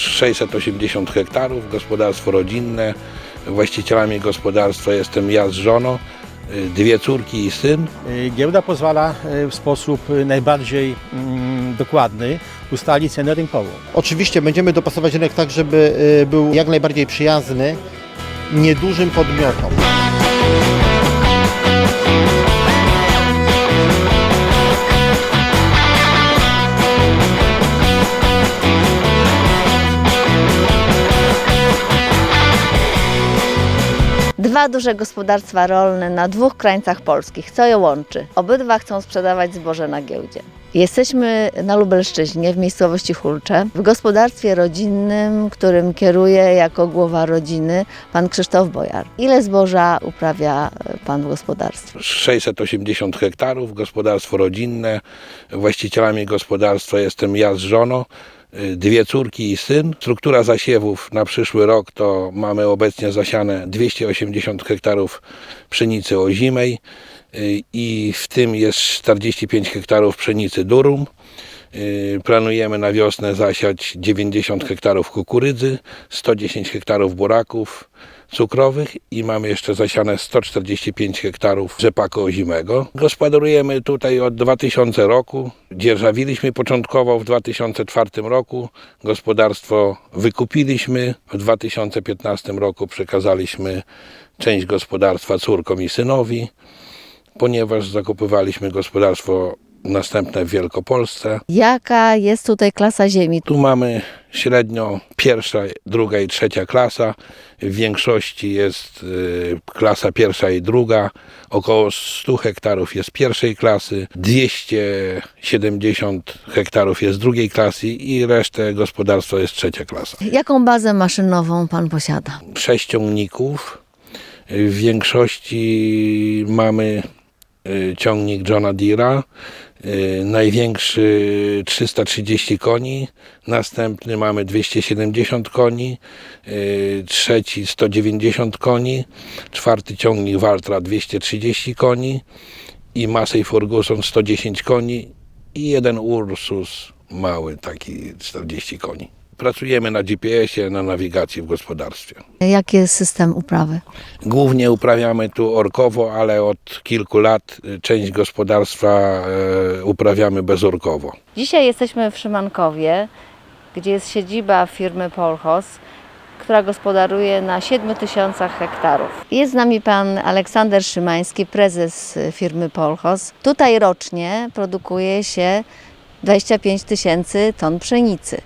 680 hektarów, gospodarstwo rodzinne. Właścicielami gospodarstwa jestem ja z żoną, y, dwie córki i syn. Y, Giełda pozwala y, w sposób najbardziej mm, dokładny ustalić cenę rynkową. Oczywiście będziemy dopasować rynek tak, żeby był jak najbardziej przyjazny niedużym podmiotom. Dwa duże gospodarstwa rolne na dwóch krańcach polskich. Co je łączy? Obydwa chcą sprzedawać zboże na giełdzie. Jesteśmy na Lubelszczyźnie, w miejscowości Hulcze, w gospodarstwie rodzinnym, którym kieruje jako głowa rodziny pan Krzysztof Bojar. Ile zboża uprawia e, pan w gospodarstwie? 680 hektarów, gospodarstwo rodzinne. Właścicielami gospodarstwa jestem ja z żoną, dwie córki i syn. Struktura zasiewów na przyszły rok to mamy obecnie zasiane 280 hektarów pszenicy ozimej y, i w tym jest 45 hektarów pszenicy durum. Y, Planujemy na wiosnę zasiać 90 hektarów kukurydzy, 110 hektarów buraków cukrowych i mamy jeszcze zasiane 145 hektarów rzepaku ozimego. Gospodarujemy tutaj od 2000 roku. Dzierżawiliśmy początkowo w 2004 roku. Gospodarstwo wykupiliśmy. W 2015 roku przekazaliśmy część gospodarstwa córkom i synowi, ponieważ zakupywaliśmy gospodarstwo następne w Wielkopolsce. Jaka jest tutaj klasa ziemi? Tu mamy średnio pierwsza, druga i trzecia klasa. W większości jest y, klasa pierwsza i druga. Około 100 hektarów jest pierwszej klasy, 270 hektarów jest drugiej klasy i resztę gospodarstwa jest trzecia klasa. Jaką bazę maszynową pan posiada? Sześć ciągników. W większości mamy y, ciągnik Johna Deere'a. Y, Największy 330 koni, następny mamy 270 koni, y, trzeci 190 koni, czwarty ciągnik Valtra 230 koni i Massey Ferguson 110 koni i jeden Ursus mały taki 40 koni. Pracujemy na GPS-ie, na nawigacji w gospodarstwie. Jaki jest system uprawy? Głównie uprawiamy tu orkowo, ale od kilku lat y, część gospodarstwa e, uprawiamy bezorkowo. Dzisiaj jesteśmy w Szymankowie, gdzie jest siedziba firmy Polhos, która gospodaruje na 7 tysiącach hektarów. Jest z nami pan Aleksander Szymański, prezes firmy Polhos. Tutaj rocznie produkuje się 25 tysięcy ton pszenicy.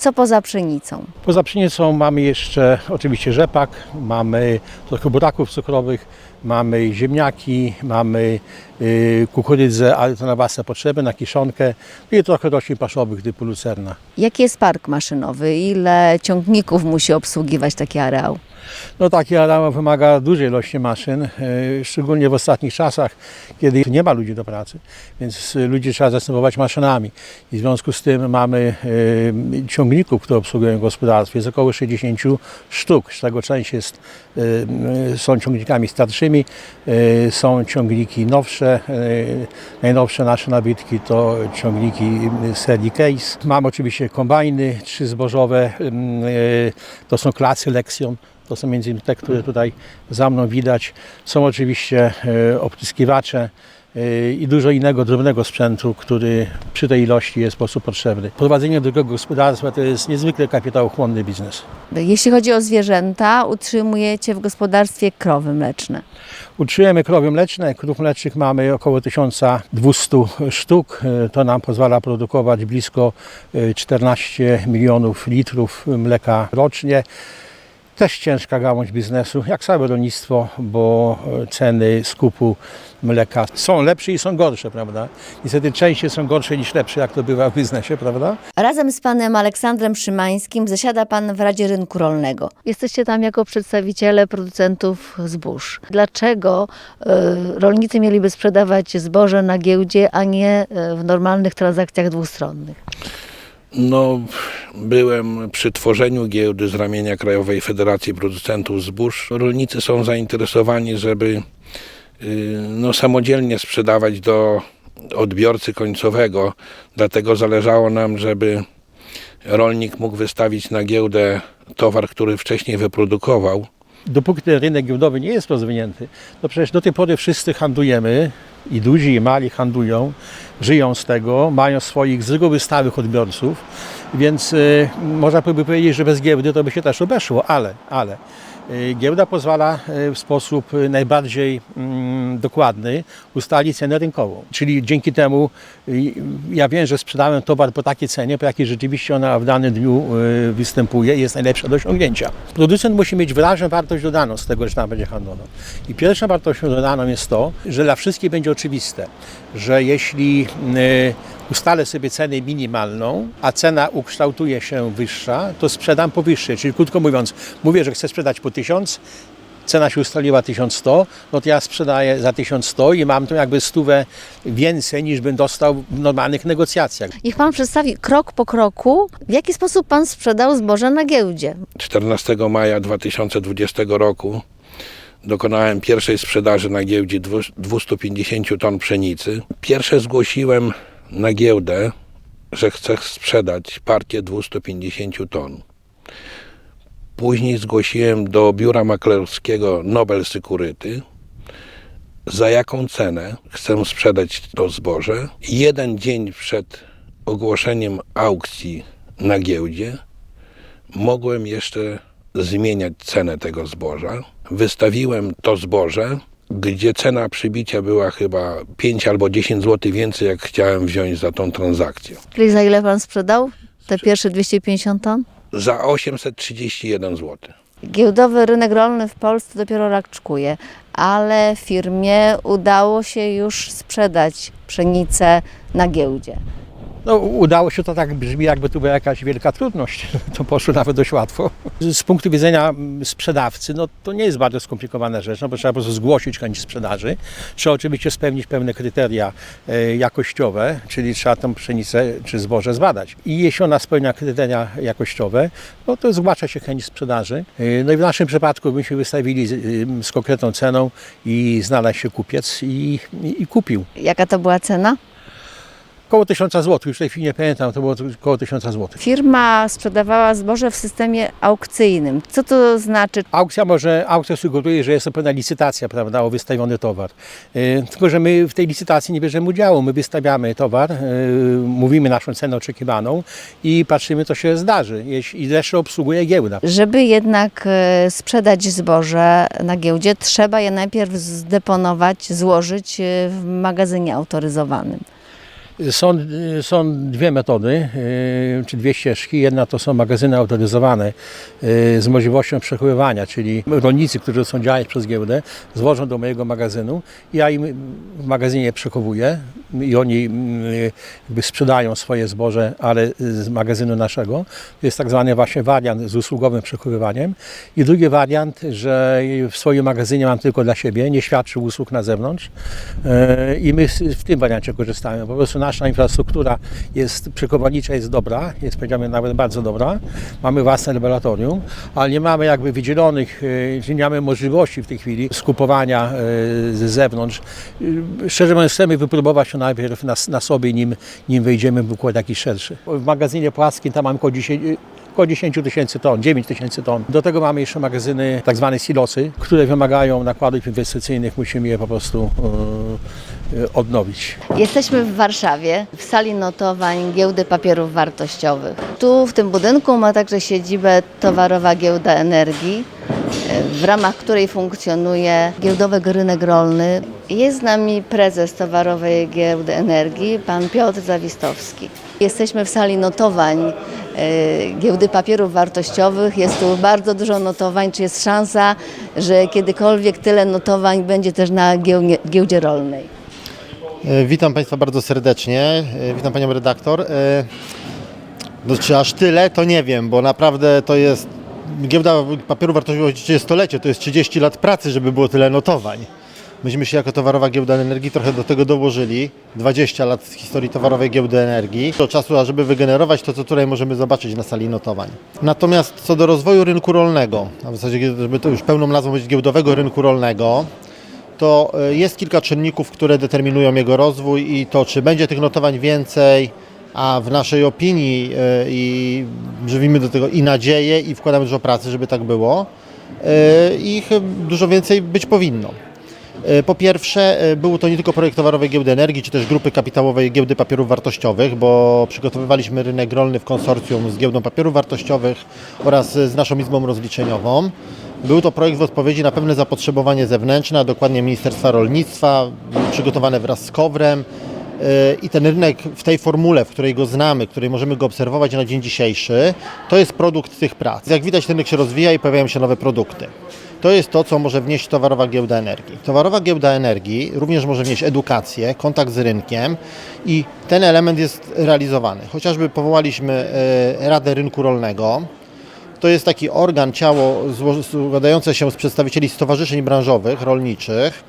Co poza pszenicą? Poza pszenicą mamy jeszcze oczywiście rzepak, mamy trochę buraków cukrowych, mamy ziemniaki, mamy y, kukurydzę, ale to na własne potrzeby, na kiszonkę i trochę roślin paszowych typu lucerna. Jaki jest park maszynowy? Ile ciągników musi obsługiwać taki areał? No taki areał wymaga dużej ilości maszyn, y, szczególnie w ostatnich czasach, kiedy nie ma ludzi do pracy, więc ludzi trzeba zastępować maszynami. I w związku z tym mamy y, ciągników, które obsługują gospodarstwo, jest około 60 sztuk, z czego część jest, y, są ciągnikami starszymi, są ciągniki nowsze. Najnowsze nasze nabytki to ciągniki serii Case. Mamy oczywiście kombajny trzyzbożowe, ym, y, to są klasy Lexion. To są między innymi te, które tutaj za mną widać. Są oczywiście e, opryskiwacze e, i dużo innego drobnego sprzętu, który przy tej ilości jest po prostu potrzebny. Prowadzenie drugiego gospodarstwa to jest niezwykle kapitałochłonny biznes. Jeśli chodzi o zwierzęta, utrzymujecie w gospodarstwie krowy mleczne. Utrzymujemy krowy mleczne. Krów mlecznych mamy około 1200 sztuk. E, To nam pozwala produkować blisko e, 14 milionów litrów mleka rocznie. Też ciężka gałąź biznesu, jak całe rolnictwo, bo e, ceny skupu mleka są lepsze i są gorsze, prawda? Niestety częściej są gorsze niż lepsze, jak to bywa w biznesie, prawda? Razem z panem Aleksandrem Szymańskim zasiada pan w Radzie Rynku Rolnego. Jesteście tam jako przedstawiciele producentów zbóż. Dlaczego e, rolnicy mieliby sprzedawać zboże na giełdzie, a nie e, w normalnych transakcjach dwustronnych? No, byłem przy tworzeniu giełdy z ramienia Krajowej Federacji Producentów Zbóż. Rolnicy są zainteresowani, żeby y, no, samodzielnie sprzedawać do odbiorcy końcowego, dlatego zależało nam, żeby rolnik mógł wystawić na giełdę towar, który wcześniej wyprodukował. Dopóki ten rynek giełdowy nie jest rozwinięty, to przecież do tej pory wszyscy handlujemy i duzi i mali handlują, żyją z tego, mają swoich z reguły stałych odbiorców, więc y, można by powiedzieć, że bez giełdy to by się też obeszło, ale, ale y, giełda pozwala y, w sposób y, najbardziej mm, dokładny ustalić cenę rynkową. Czyli dzięki temu y, ja wiem, że sprzedałem towar po takiej cenie, po jakiej rzeczywiście ona w danym dniu y, występuje i jest najlepsza do osiągnięcia. Producent musi mieć wyraźną wartość dodaną z tego, że tam będzie handlował. I pierwszą wartością dodaną jest to, że dla wszystkich będzie oczywiste, że jeśli y, ustalę sobie cenę minimalną, a cena ukształtuje się wyższa, to sprzedam po wyższej. Czyli krótko mówiąc, mówię, że chcę sprzedać po 1000, cena się ustaliła 1100, no to ja sprzedaję za 1100 i mam tu jakby stówę więcej niż bym dostał w normalnych negocjacjach. Niech Pan przedstawi krok po kroku, w jaki sposób Pan sprzedał zboże na giełdzie. 14 maja 2020 roku dokonałem pierwszej sprzedaży na giełdzie dwu- 250 ton pszenicy. Pierwsze zgłosiłem na giełdę, że chcę sprzedać partię 250 ton. Później zgłosiłem do biura maklerskiego Nobel Security, za jaką cenę chcę sprzedać to zboże. Jeden dzień przed ogłoszeniem aukcji na giełdzie mogłem jeszcze zmieniać cenę tego zboża. Wystawiłem to zboże, gdzie cena przybicia była chyba 5 albo 10 zł więcej, jak chciałem wziąć za tą transakcję. Czyli za ile Pan sprzedał te pierwsze 250 ton? Za 831 zł. Giełdowy rynek rolny w Polsce dopiero raczkuje, ale firmie udało się już sprzedać pszenicę na giełdzie. No, udało się to tak brzmi, jakby tu była jakaś wielka trudność. To poszło nawet dość łatwo. Z punktu widzenia mm, sprzedawcy, no to nie jest bardzo skomplikowana rzecz, no bo trzeba po prostu zgłosić chęć sprzedaży. Trzeba oczywiście spełnić pewne kryteria e, jakościowe, czyli trzeba tą pszenicę czy zboże zbadać. I jeśli ona spełnia kryteria jakościowe, no to zgłasza się chęć sprzedaży. E, No i w naszym przypadku myśmy wystawili z, z konkretną ceną i znalazł się kupiec i, i, i kupił. Jaka to była cena? Około 1000 zł, już w tej chwili nie pamiętam, to było około 1000 zł. Firma sprzedawała zboże w systemie aukcyjnym. Co to znaczy? Aukcja może, aukcja sugeruje, że jest to pewna licytacja, prawda, o wystawiony towar. E, Tylko, że my w tej licytacji nie bierzemy udziału. My wystawiamy towar, e, mówimy naszą cenę oczekiwaną i patrzymy, co się zdarzy. Jeśli, I resztę obsługuje giełda. Żeby jednak e, sprzedać zboże na giełdzie, trzeba je najpierw zdeponować, złożyć w magazynie autoryzowanym. Są, są dwie metody, e, czy dwie ścieżki. Jedna to są magazyny autoryzowane e, z możliwością przechowywania, czyli rolnicy, którzy chcą działać przez giełdę, złożą do mojego magazynu. Ja im w magazynie przechowuję i oni mm, jakby sprzedają swoje zboże, ale z magazynu naszego. To jest tak zwany właśnie wariant z usługowym przechowywaniem. I drugi wariant, że w swoim magazynie mam tylko dla siebie, nie świadczy usług na zewnątrz. I my w tym wariancie korzystamy. Po prostu nasza infrastruktura jest przechowalnicza, jest dobra, jest powiedziałbym nawet bardzo dobra. Mamy własne laboratorium, ale nie mamy jakby wydzielonych, e, nie mamy możliwości w tej chwili skupowania e, z zewnątrz. E, Szczerze mówiąc, chcemy wypróbować to najpierw na, na sobie, nim, nim wejdziemy w układ jakiś szerszy. W magazynie płaskim tam mamy około 10, około 10 tysięcy ton, 9 tysięcy ton. Do tego mamy jeszcze magazyny, tak zwane silosy, które wymagają nakładów inwestycyjnych, musimy je po prostu e, odnowić. Jesteśmy w Warszawie, w sali notowań Giełdy Papierów Wartościowych. Tu w tym budynku ma także siedzibę Towarowa Giełda Energii, e, w ramach której funkcjonuje giełdowy rynek rolny. Jest z nami prezes Towarowej Giełdy Energii, pan Piotr Zawistowski. Jesteśmy w sali notowań e, Giełdy Papierów Wartościowych. Jest tu bardzo dużo notowań. Czy jest szansa, że kiedykolwiek tyle notowań będzie też na giełdzie, rolnej? E, Witam Państwa bardzo serdecznie. E, Witam Panią redaktor. No, czy aż tyle, to nie wiem, bo naprawdę to jest. Giełda papieru wartościowego 30-lecie, to jest 30 lat pracy, żeby było tyle notowań. Myśmy się jako towarowa giełda energii trochę do tego dołożyli. 20 lat historii towarowej giełdy energii. Do czasu, ażeby wygenerować to, co tutaj możemy zobaczyć na sali notowań. Natomiast co do rozwoju rynku rolnego, a w zasadzie, żeby to już pełną nazwą być giełdowego rynku rolnego, to e, jest kilka czynników, które determinują jego rozwój i to, czy będzie tych notowań więcej, a w naszej opinii e, i żywimy do tego i nadzieję i wkładamy dużo pracy, żeby tak było, e, ich dużo więcej być powinno. E, Po pierwsze, e, był to nie tylko projekt towarowej giełdy energii, czy też grupy kapitałowej giełdy papierów wartościowych, bo przygotowywaliśmy rynek rolny w konsorcjum z giełdą papierów wartościowych oraz z naszą izbą rozliczeniową. Był to projekt w odpowiedzi na pewne zapotrzebowanie zewnętrzne, a dokładnie Ministerstwa Rolnictwa, przygotowane wraz z KOWRem. Yy, I ten rynek w tej formule, w której go znamy, w której możemy go obserwować na dzień dzisiejszy, to jest produkt tych prac. Jak widać, rynek się rozwija i pojawiają się nowe produkty. To jest to, co może wnieść towarowa giełda energii. Towarowa giełda energii również może wnieść edukację, kontakt z rynkiem i ten element jest realizowany. Chociażby powołaliśmy yy, Radę Rynku Rolnego, to jest taki organ, ciało składające się z przedstawicieli stowarzyszeń branżowych, rolniczych,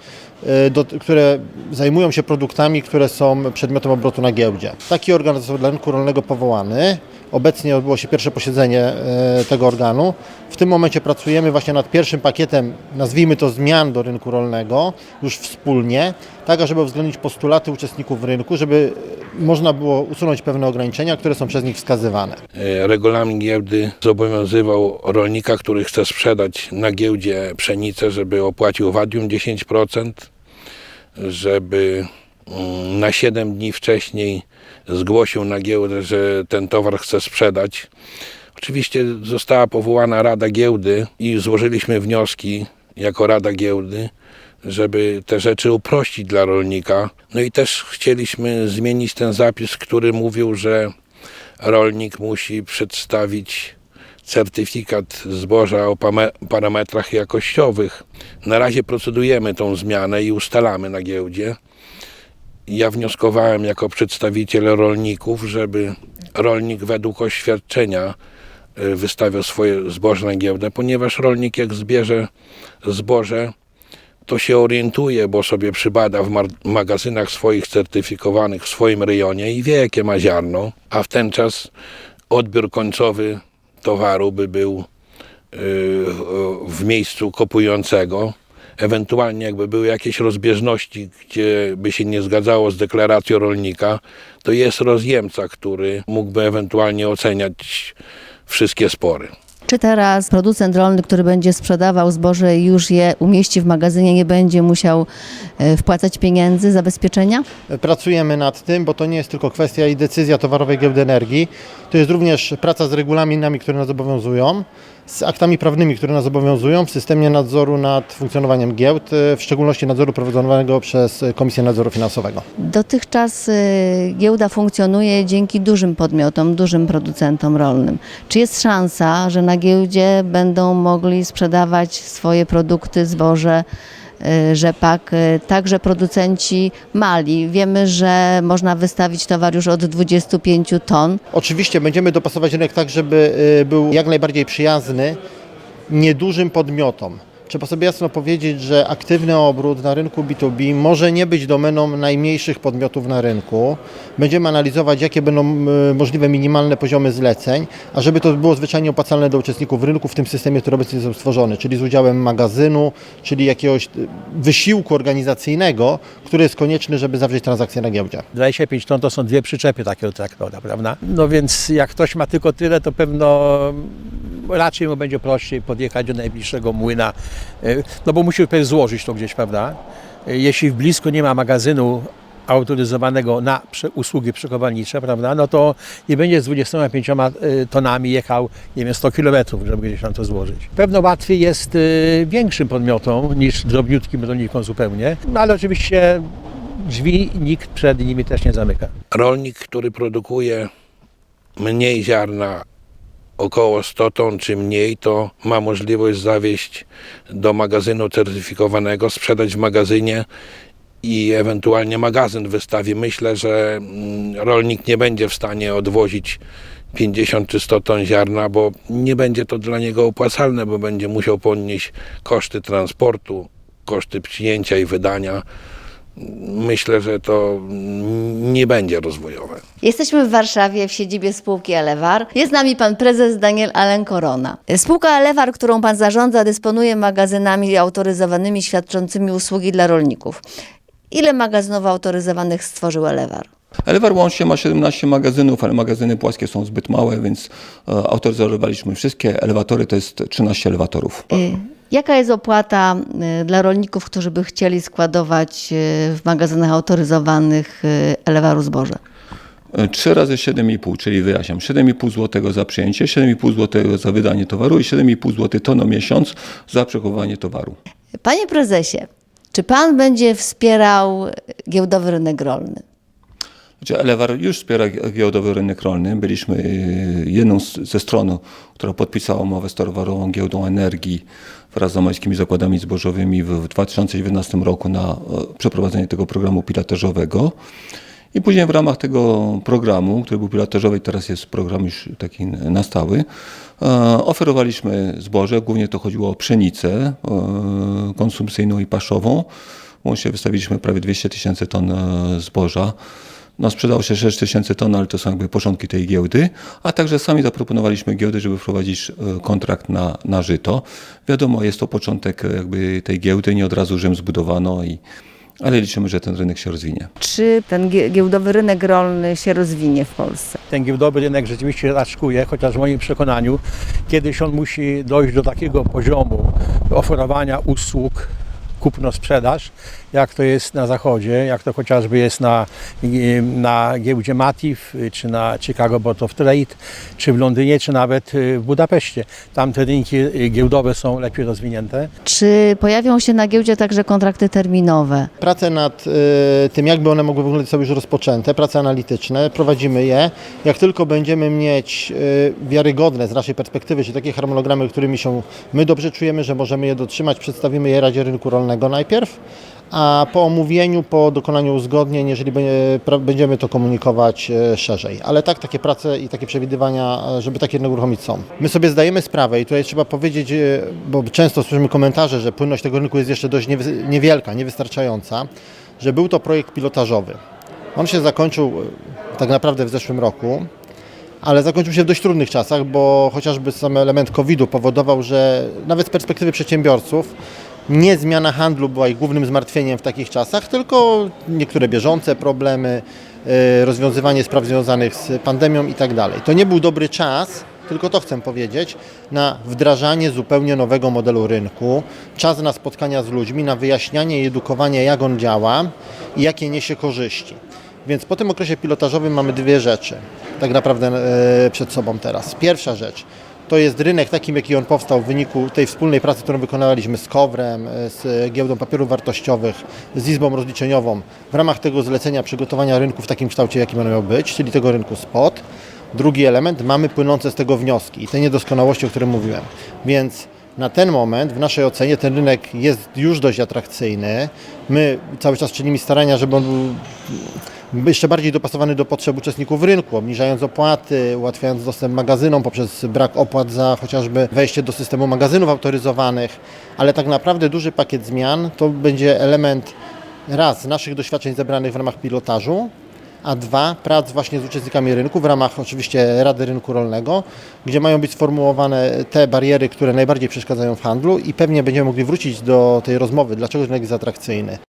do, które zajmują się produktami, które są przedmiotem obrotu na giełdzie. Taki organ został dla rynku rolnego powołany. Obecnie odbyło się pierwsze posiedzenie y, tego organu. W tym momencie pracujemy właśnie nad pierwszym pakietem, nazwijmy to zmian do rynku rolnego, już wspólnie, tak żeby uwzględnić postulaty uczestników rynku, żeby y, można było usunąć pewne ograniczenia, które są przez nich wskazywane. E, Regulamin giełdy zobowiązywał rolnika, który chce sprzedać na giełdzie pszenicę, żeby opłacił wadium 10%, żeby na 7 dni wcześniej zgłosił na giełdę, że ten towar chce sprzedać. Oczywiście została powołana Rada Giełdy i złożyliśmy wnioski jako Rada Giełdy, żeby te rzeczy uprościć dla rolnika. No i też chcieliśmy zmienić ten zapis, który mówił, że rolnik musi przedstawić certyfikat zboża o parametrach jakościowych. Na razie procedujemy tą zmianę i ustalamy na giełdzie. Ja wnioskowałem jako przedstawiciel rolników, żeby rolnik według oświadczenia y, wystawiał swoje zboże na giełdę, ponieważ rolnik jak zbierze zboże, to się orientuje, bo sobie przybada w magazynach swoich certyfikowanych w swoim rejonie i wie, jakie ma ziarno, a w ten czas odbiór końcowy towaru by był yy, w miejscu kupującego. Ewentualnie jakby były jakieś rozbieżności, gdzie by się nie zgadzało z deklaracją rolnika, to jest rozjemca, który mógłby ewentualnie oceniać wszystkie spory. Czy teraz producent rolny, który będzie sprzedawał zboże i już je umieści w magazynie, nie będzie musiał e, wpłacać pieniędzy, zabezpieczenia? Pracujemy nad tym, bo to nie jest tylko kwestia i decyzja towarowej giełdy energii, to jest również praca z regulaminami, które nas obowiązują, z aktami prawnymi, które nas obowiązują w systemie nadzoru nad funkcjonowaniem giełd, w szczególności nadzoru prowadzonego przez Komisję Nadzoru Finansowego. Dotychczas y, giełda funkcjonuje dzięki dużym podmiotom, dużym producentom rolnym. Czy jest szansa, że na giełdzie będą mogli sprzedawać swoje produkty, zboże, rzepak, y, także producenci mali? Wiemy, że można wystawić towar już od 25 ton. Oczywiście będziemy dopasować rynek tak, żeby y, był jak najbardziej przyjazny niedużym podmiotom. Trzeba sobie jasno powiedzieć, że aktywny obrót na rynku B2B może nie być domeną najmniejszych podmiotów na rynku. Będziemy analizować, jakie będą y, możliwe minimalne poziomy zleceń, a żeby to było zwyczajnie opłacalne dla uczestników rynku w tym systemie, który obecnie jest stworzony, czyli z udziałem magazynu, czyli jakiegoś y, wysiłku organizacyjnego, który jest konieczny, żeby zawrzeć transakcję na giełdzie. 25 ton to są dwie przyczepy takiego traktora, prawda? No więc jak ktoś ma tylko tyle, to pewno raczej mu będzie prościej podjechać do najbliższego młyna, no bo musi złożyć to gdzieś, prawda? Y, Jeśli w blisko nie ma magazynu autoryzowanego na usługi przekowalnicze, prawda, no to nie będzie z 25 y, tonami jechał, nie wiem, 100 kilometrów, żeby gdzieś tam to złożyć. Pewno łatwiej jest większym podmiotom niż drobniutkim rolnikom zupełnie, no ale oczywiście drzwi nikt przed nimi też nie zamyka. rolnik, który produkuje mniej ziarna, około 100 ton czy mniej, to ma możliwość zawieźć do magazynu certyfikowanego, sprzedać w magazynie i ewentualnie magazyn wystawi. Myślę, że mm, rolnik nie będzie w stanie odwozić 50 czy 100 ton ziarna, bo nie będzie to dla niego opłacalne, bo będzie musiał ponieść koszty transportu, koszty przyjęcia i wydania. Myślę, że to nie będzie rozwojowe. Jesteśmy w Warszawie w siedzibie spółki Elewar. Jest z nami pan prezes Daniel Alen-Korona. Spółka Elewar, którą pan zarządza, dysponuje magazynami autoryzowanymi świadczącymi usługi dla rolników. Ile magazynów autoryzowanych stworzył Elewar? Elewar łącznie ma 17 magazynów, ale magazyny płaskie są zbyt małe, więc e, autoryzowaliśmy wszystkie. Elewatory to jest 13 elewatorów. Y, Jaka jest opłata y, dla rolników, którzy by chcieli składować y, w magazynach autoryzowanych y, elewaru zboże? 3 razy 7,5, czyli wyjaśniam, 7,5 zł za przyjęcie, 7,5 zł za wydanie towaru i 7,5 zł to na miesiąc za przechowywanie towaru. Panie prezesie, czy pan będzie wspierał giełdowy rynek rolny? Znaczy, Elewar już wspiera giełdowy rynek rolny. Byliśmy y, jedną ze stron, która podpisała umowę z Towarową Giełdą Energii wraz z Zamańskimi Zakładami Zbożowymi w, w 2019 roku na e, przeprowadzenie tego programu pilotażowego. I później w ramach tego programu, który był pilotażowy teraz jest program już taki na stały, e, oferowaliśmy zboże. Głównie to chodziło o pszenicę e, konsumpcyjną i paszową. Łącznie wystawiliśmy prawie 200 tysięcy ton e, zboża. No, sprzedało się 6 tysięcy ton, ale to są jakby początki tej giełdy, a także sami zaproponowaliśmy giełdę, żeby wprowadzić e, kontrakt na, na żyto. Wiadomo, jest to początek e, jakby tej giełdy, nie od razu Rzym zbudowano, i, ale liczymy, że ten rynek się rozwinie. Czy ten gie- giełdowy rynek rolny się rozwinie w Polsce? Ten giełdowy rynek rzeczywiście raczkuje, chociaż w moim przekonaniu kiedyś on musi dojść do takiego poziomu oferowania usług kupno-sprzedaż, jak to jest na zachodzie, jak to chociażby jest na, na giełdzie Matif, czy na Chicago Board of Trade, czy w Londynie, czy nawet y, w Budapeszcie. Tam te rynki y, giełdowe są lepiej rozwinięte. Czy pojawią się na giełdzie także kontrakty terminowe? Prace nad y, tym, jakby one mogły wyglądać, są już rozpoczęte, prace analityczne, prowadzimy je. Jak tylko będziemy mieć y, wiarygodne z naszej perspektywy, czyli takie harmonogramy, którymi się my dobrze czujemy, że możemy je dotrzymać, przedstawimy je Radzie Rynku Rolnego najpierw, a po omówieniu, po dokonaniu uzgodnień, jeżeli będziemy to komunikować e, szerzej. Ale tak, takie prace i takie przewidywania, e, żeby takie rynek uruchomić są. My sobie zdajemy sprawę i tutaj trzeba powiedzieć, e, bo często słyszymy komentarze, że płynność tego rynku jest jeszcze dość niewielka, niewystarczająca, że był to projekt pilotażowy. On się zakończył tak naprawdę w zeszłym roku, ale zakończył się w dość trudnych czasach, bo chociażby sam element COVID-u powodował, że nawet z perspektywy przedsiębiorców nie zmiana handlu była ich głównym zmartwieniem w takich czasach, tylko niektóre bieżące problemy, e, rozwiązywanie spraw związanych z pandemią i tak dalej. To nie był dobry czas, tylko to chcę powiedzieć, na wdrażanie zupełnie nowego modelu rynku, czas na spotkania z ludźmi, na wyjaśnianie i edukowanie, jak on działa i jakie niesie korzyści. Więc po tym okresie pilotażowym mamy dwie rzeczy tak naprawdę e, przed sobą teraz. Pierwsza rzecz to jest rynek takim, jaki on powstał w wyniku tej wspólnej pracy, którą wykonywaliśmy z KOWRem, e, z Giełdą Papierów Wartościowych, z Izbą Rozliczeniową w ramach tego zlecenia przygotowania rynku w takim kształcie, jakim on miał być, czyli tego rynku spot. Drugi element, mamy płynące z tego wnioski i te niedoskonałości, o których mówiłem. Więc na ten moment, w naszej ocenie, ten rynek jest już dość atrakcyjny. My cały czas czynimy starania, żeby on był jeszcze bardziej dopasowany do potrzeb uczestników rynku, obniżając opłaty, ułatwiając dostęp magazynom poprzez brak opłat za chociażby wejście do systemu magazynów autoryzowanych, ale tak naprawdę duży pakiet zmian to będzie element raz naszych doświadczeń zebranych w ramach pilotażu, a dwa prac właśnie z uczestnikami rynku w ramach oczywiście Rady Rynku Rolnego, gdzie mają być sformułowane te bariery, które najbardziej przeszkadzają w handlu i pewnie będziemy mogli wrócić do tej rozmowy, dlaczego rynek jest atrakcyjny.